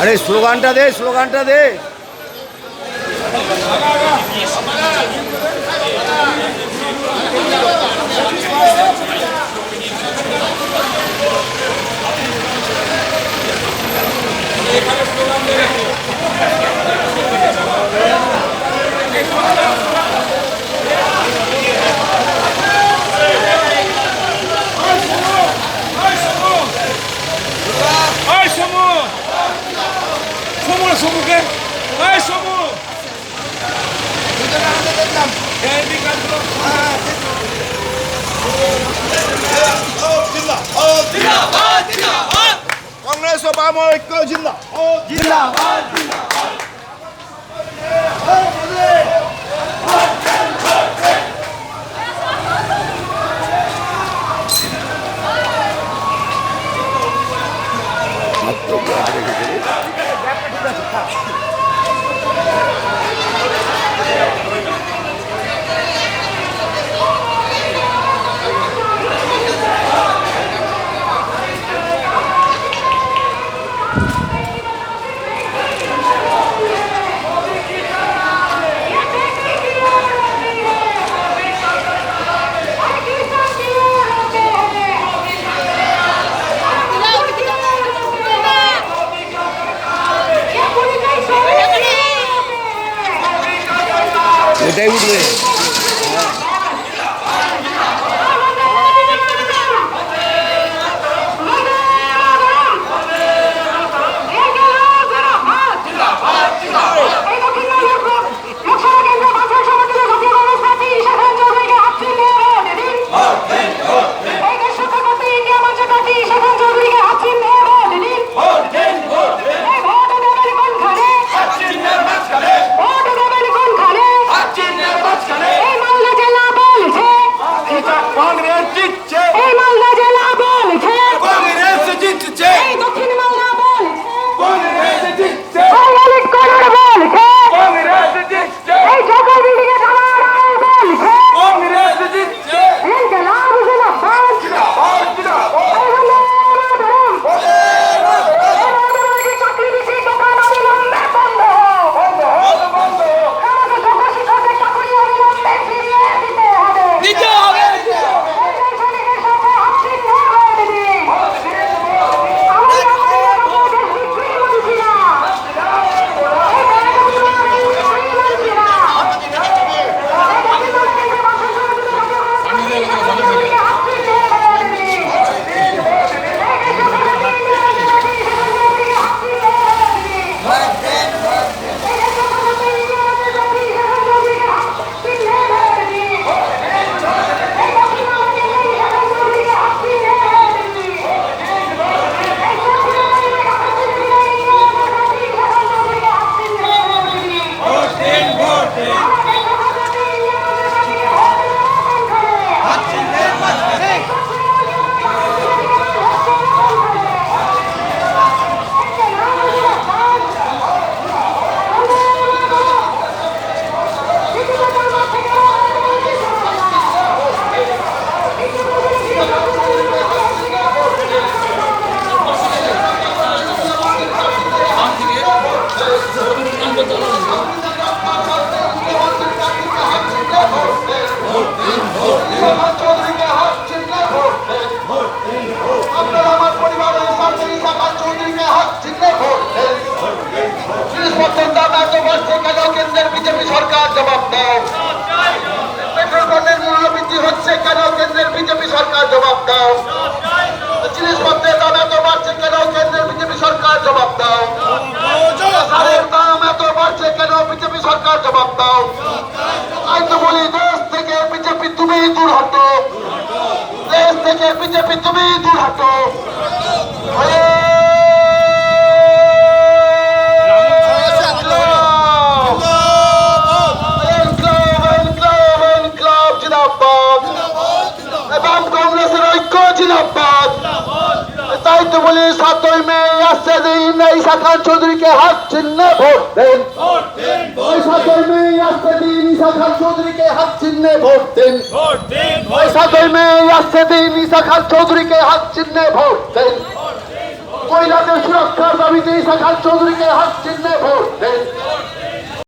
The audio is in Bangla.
আরে স্লোগানটা দে স্লোগানটা দে। 소문! 소문을 소문해? 아이 소문! 아, 진다! 어, 진다! 광에서 밤을 꺼진다! 어, 진다! 어, 진다! জিন্দা এটাই David Williams. কেন্দ্রের বিজেপি সরকার জবাব দাও পেট্রোল পণ্যের হচ্ছে কেন কেন্দ্রের বিজেপি সরকার জবাব দাও জিনিসপত্রের দাম এত বাড়ছে কেন কেন্দ্রের বিজেপি সরকার জবাব দাও সারের দাম এত বাড়ছে কেন বিজেপি সরকার জবাব দাও তাই তো বলি দেশ থেকে বিজেপি তুমি দূর হটো দেশ থেকে বিজেপি তুমি দূর হটো মে আসছে দিন এই শাখান চৌধুরীকে হাত চিহ্নে ভোট দেন। ওই সাতই মে আসছে দিন। ঈশা খান চৌধুরীকে হাত চিহ্নে ভোট দেন। ওই সাতই মে আসছে দিন। ঈশা খান চৌধুরীকে হাত চিহ্নে ভোট দেন। মহিলাদের সুরক্ষার দাবিতে ঈশা খান চৌধুরীকে হাত চিহ্নে ভোট দেন।